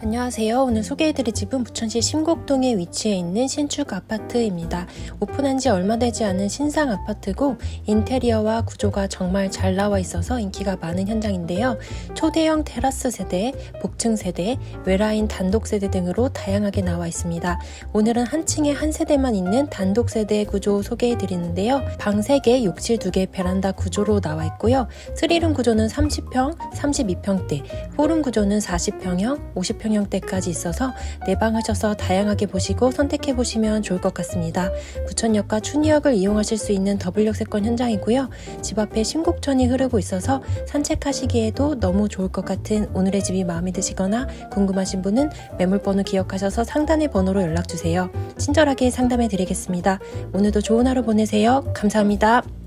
안녕하세요. 오늘 소개해드릴 집은 부천시 심곡동에 위치해 있는 신축 아파트입니다. 오픈한 지 얼마 되지 않은 신상 아파트고 인테리어와 구조가 정말 잘 나와 있어서 인기가 많은 현장인데요. 초대형 테라스 세대, 복층 세대, 외라인 단독 세대 등으로 다양하게 나와 있습니다. 오늘은 한 층에 한 세대만 있는 단독 세대 구조 소개해드리는데요. 방 3개, 욕실 2개, 베란다 구조로 나와 있고요. 스리룸 구조는 30평, 32평대, 포룸 구조는 40평형, 50평 형대까지 있어서 내방하셔서 다양하게 보시고 선택해 보시면 좋을 것 같습니다. 부천역과 춘희역을 이용하실 수 있는 더블역 세권 현장이고요. 집 앞에 심곡천이 흐르고 있어서 산책하시기에도 너무 좋을 것 같은 오늘의 집이 마음에 드시거나 궁금하신 분은 매물번호 기억하셔서 상단의 번호로 연락 주세요. 친절하게 상담해 드리겠습니다. 오늘도 좋은 하루 보내세요. 감사합니다.